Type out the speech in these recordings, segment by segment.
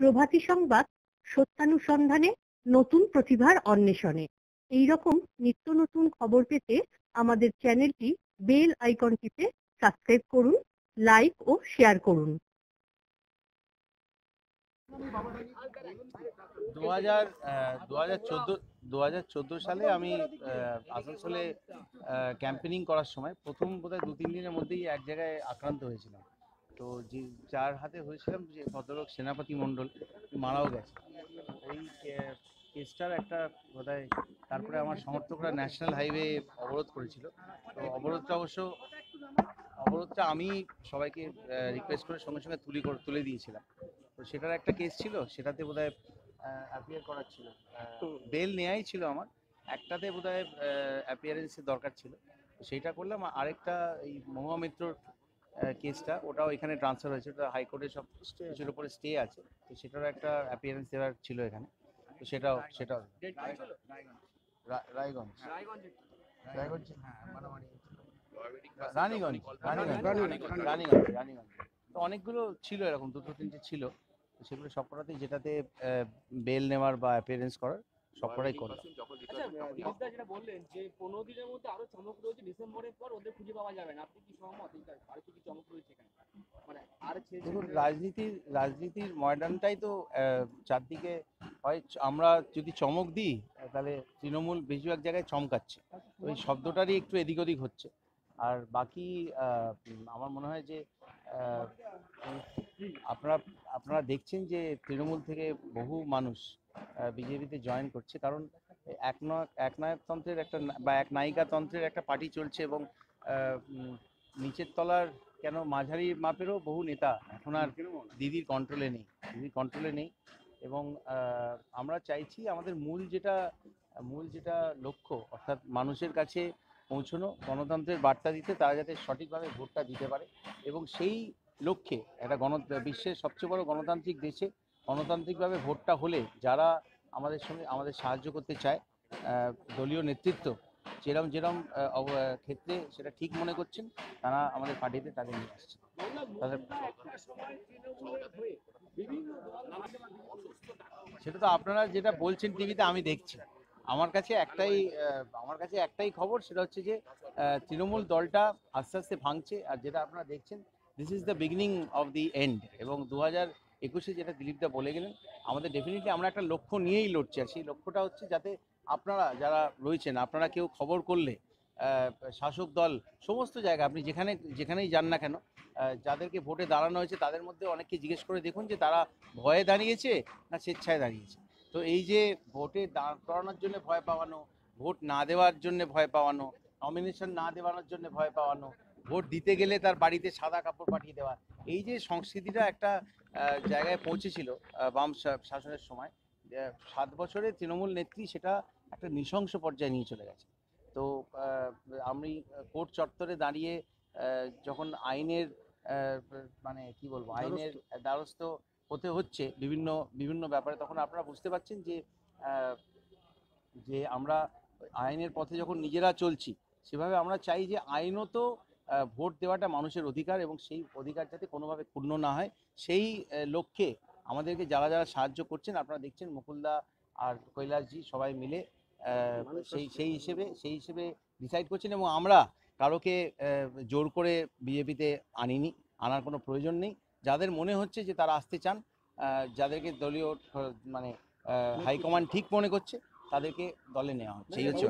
প্রভাতী সংবাদ, সত্যানুসন্ধানে, নতুন প্রতিভার অন্বেষণে। এই রকম নিত্য নতুন খবর পেতে আমাদের চ্যানেলটি বেল আইকন টিপে সাবস্ক্রাইব করুন, লাইক ও শেয়ার করুন। দু হাজার সালে আমি আসানসোলে ক্যাম্পেনিং করার সময় প্রথম বোধহয় দু তিন দিনের মধ্যেই এক জায়গায় আক্রান্ত হয়েছিলাম। তো যে যার হাতে হয়েছিলাম যে ভদ্রলোক সেনাপতি মণ্ডল, মারাও গেছে। এই কেসটার একটা বোধহয় তারপরে আমার সমর্থকরা ন্যাশনাল হাইওয়ে অবরোধ করেছিল। তো অবরোধটা অবশ্য, অবরোধটা আমি সবাইকে রিকোয়েস্ট করে সঙ্গে সঙ্গে তুলি করে, তুলে দিয়েছিলাম। তো সেটার একটা কেস ছিল, সেটাতে বোধহয় অ্যাপিয়ার করার ছিল। বেল নেয়াই ছিল আমার। একটাতে বোধহয় অ্যাপিয়ারেন্সের দরকার ছিল। সেইটা করলাম। আর আরেকটা, এই মহুয়া কেসটা ওটাও এখানে ট্রান্সফার হয়েছে। ওটা হাইকোর্টে সব কিছুর উপরে স্টে আছে। তো সেটারও একটা অ্যাপিয়ারেন্স দেওয়ার ছিল এখানে। তো সেটাও সেটাও। রায়গঞ্জ। রায়গঞ্জ রানীগঞ্জ রানীগঞ্জ। রানীগঞ্জ রানীগঞ্জ। তো অনেকগুলো ছিল এরকম দুটো তিনটে ছিল। সেগুলো সবকটাতেই যেটাতে বেল নেওয়ার বা অ্যাপিয়ারেন্স করার সবকটাই করলাম আচ্ছা যেটা বললেন যে পনেরো দিনের মধ্যে আরও চমক রয়েছে ডিসেম্বরের পর ওদের খুঁজে পাওয়া যাবে না। আপনি কি সহমত? আর কি চমক রয়েছে এখানে? মানে আর দেখুন রাজনীতির রাজনীতির ময়দানটাই তো চারদিকে হয় আমরা যদি চমক দিই তাহলে তৃণমূল বেশিরভাগ জায়গায় চমকাচ্ছে। ওই শব্দটারই একটু এদিক ওদিক হচ্ছে। আর বাকি আমার মনে হয় যে আপনারা আপনারা দেখছেন যে তৃণমূল থেকে বহু মানুষ বিজেপিতে জয়েন করছে। কারণ এক নয় একনায়কতন্ত্রের একটা বা এক নায়িকাতন্ত্রের একটা পার্টি চলছে এবং নিচের তলার কেন মাঝারি মাপেরও বহু নেতা এখন আর দিদির কন্ট্রোলে নেই দিদির কন্ট্রোলে নেই। এবং আমরা চাইছি আমাদের মূল যেটা মূল যেটা লক্ষ্য অর্থাৎ মানুষের কাছে পৌঁছানো গণতন্ত্রের বার্তা দিতে তারা যাতে সঠিকভাবে ভোটটা দিতে পারে। এবং সেই লক্ষ্যে একটা গণ বিশ্বের সবচেয়ে বড় গণতান্ত্রিক দেশে গণতান্ত্রিকভাবে ভোটটা হলে যারা আমাদের সঙ্গে আমাদের সাহায্য করতে চায় দলীয় নেতৃত্ব, যেরম যেরম ক্ষেত্রে সেটা ঠিক মনে করছেন, তারা আমাদের পার্টিতে তাদের নিয়ে আসছে তাদের সেটা তো আপনারা যেটা বলছেন টিভিতে আমি দেখছি। আমার কাছে একটাই আমার কাছে একটাই খবর, সেটা হচ্ছে যে তৃণমূল দলটা আস্তে আস্তে ভাঙছে। আর যেটা আপনারা দেখছেন this is the beginning of the end এবং দু হাজার একুশে যেটা দিলীপদা বলে গেলেন, আমাদের ডেফিনেটলি আমরা একটা লক্ষ্য নিয়েই লড়ছি। আর সেই লক্ষ্যটা হচ্ছে যাতে আপনারা যারা রয়েছেন, আপনারা কেউ খবর করলে শাসক দল, সমস্ত জায়গা, আপনি যেখানে, যেখানেই যান না কেন যাদেরকে ভোটে দাঁড়ানো হয়েছে, তাদের মধ্যে অনেককে জিজ্ঞেস করে দেখুন যে তারা ভয়ে দাঁড়িয়েছে না স্বেচ্ছায় দাঁড়িয়েছে। তো এই যে ভোটে দাঁড় করানোর জন্য ভয় পাওয়ানো, ভোট না দেওয়ার জন্য ভয় পাওয়ানো নমিনেশন না দেওয়ানোর জন্য ভয় পাওয়ানো ভোট দিতে গেলে তার বাড়িতে সাদা কাপড় পাঠিয়ে দেওয়া। এই যে সংস্কৃতিটা একটা জায়গায় পৌঁছেছিল বাম শাসনের সময় সাত বছরে তৃণমূল নেত্রী সেটা একটা নৃশংস পর্যায়ে নিয়ে চলে গেছে। তো আমি কোর্ট চত্বরে দাঁড়িয়ে যখন আইনের মানে কি বলব আইনের দ্বারস্থ হতে হচ্ছে বিভিন্ন বিভিন্ন ব্যাপারে তখন আপনারা বুঝতে পারছেন যে যে আমরা আইনের পথে যখন নিজেরা চলছি সেভাবে আমরা চাই যে আইনও আহ, ভোট দেওয়াটা মানুষের অধিকার এবং সেই অধিকার যাতে কোনোভাবে ক্ষুণ্ণ না হয় সেই লক্ষ্যে আমাদেরকে যারা যারা সাহায্য করছেন আপনারা দেখছেন মুকুলদা আর কৈলাসজি সবাই মিলে সেই সেই হিসেবে সেই হিসেবে ডিসাইড করছেন এবং আমরা কারোকে জোর করে বিজেপিতে আনিনি আনার কোনো প্রয়োজন নেই। যাদের মনে হচ্ছে যে তারা আসতে চান যাদেরকে দলীয় মানে হাইকমান্ড ঠিক মনে করছে তাদেরকে দলে নেওয়া হচ্ছে এই হচ্ছে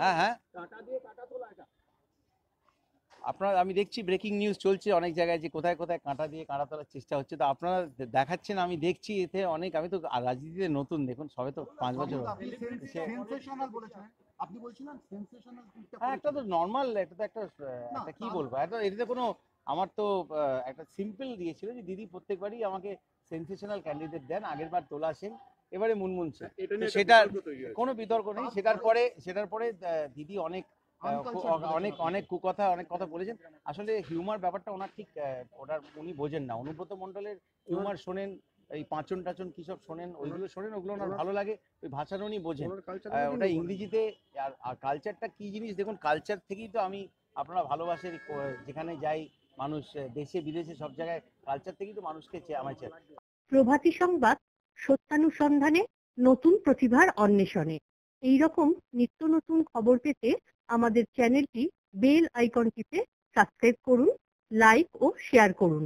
হ্যাঁ হ্যাঁ। আপনারা আমি দেখছি ব্রেকিং নিউজ চলছে অনেক জায়গায় যে কোথায় কোথায় কাঁটা দিয়ে কাঁটা তোলার চেষ্টা হচ্ছে। তো আপনারা দেখাচ্ছেন আমি দেখছি এতে অনেক আমি তো রাজনীতিতে নতুন দেখুন সবে তো পাঁচ বছর। আপনি সে- সেন্সেশনাল বলেছেন। আপনি বলছিলেন হ্যাঁ একটা তো নর্মাল একটা তো একটা আহ, একটা কি বলব? একটা এটাতে কোনো আমার তো একটা সিম্পল দিয়েছিল যে দিদি প্রত্যেকবারই আমাকে সেন্সেশনাল ক্যান্ডিডেট দেন আগের বার তোলা সেন এবারে মুনমুন সেন। তো সেটার কোনো বিতর্ক নেই সেটার পরে সেটার পরে আহ, দিদি অনেক অনেক অনেক কুকথা অনেক কথা বলেছেন। আসলে হিউমার ব্যাপারটা ওনার ঠিক আহ, ওনার উনি বোঝেন না। অনুব্রত মণ্ডলের হিউমার শোনেন এই পাঁচন টাচন কি সব শোনেন ওইগুলো শোনেন ওগুলো ওনার ভালো লাগে। ওই ভাষাটা উনি বোঝেন। ওটা ইংরেজিতে আর আর কালচারটা কি জিনিস? দেখুন কালচার থেকেই তো আমি আপনারা ভালোবাসেন যেখানে যাই মানুষ দেশে বিদেশে সব জায়গায় কালচার থেকেই তো মানুষকে চেয়ে আমায় চেয়ে। প্রভাতী সংবাদ সত্যানুসন্ধানে নতুন প্রতিভার অন্বেষণে। এই রকম নিত্য নতুন খবর পেতে আমাদের চ্যানেলটি বেল আইকনটিতে সাবস্ক্রাইব করুন, লাইক ও শেয়ার করুন।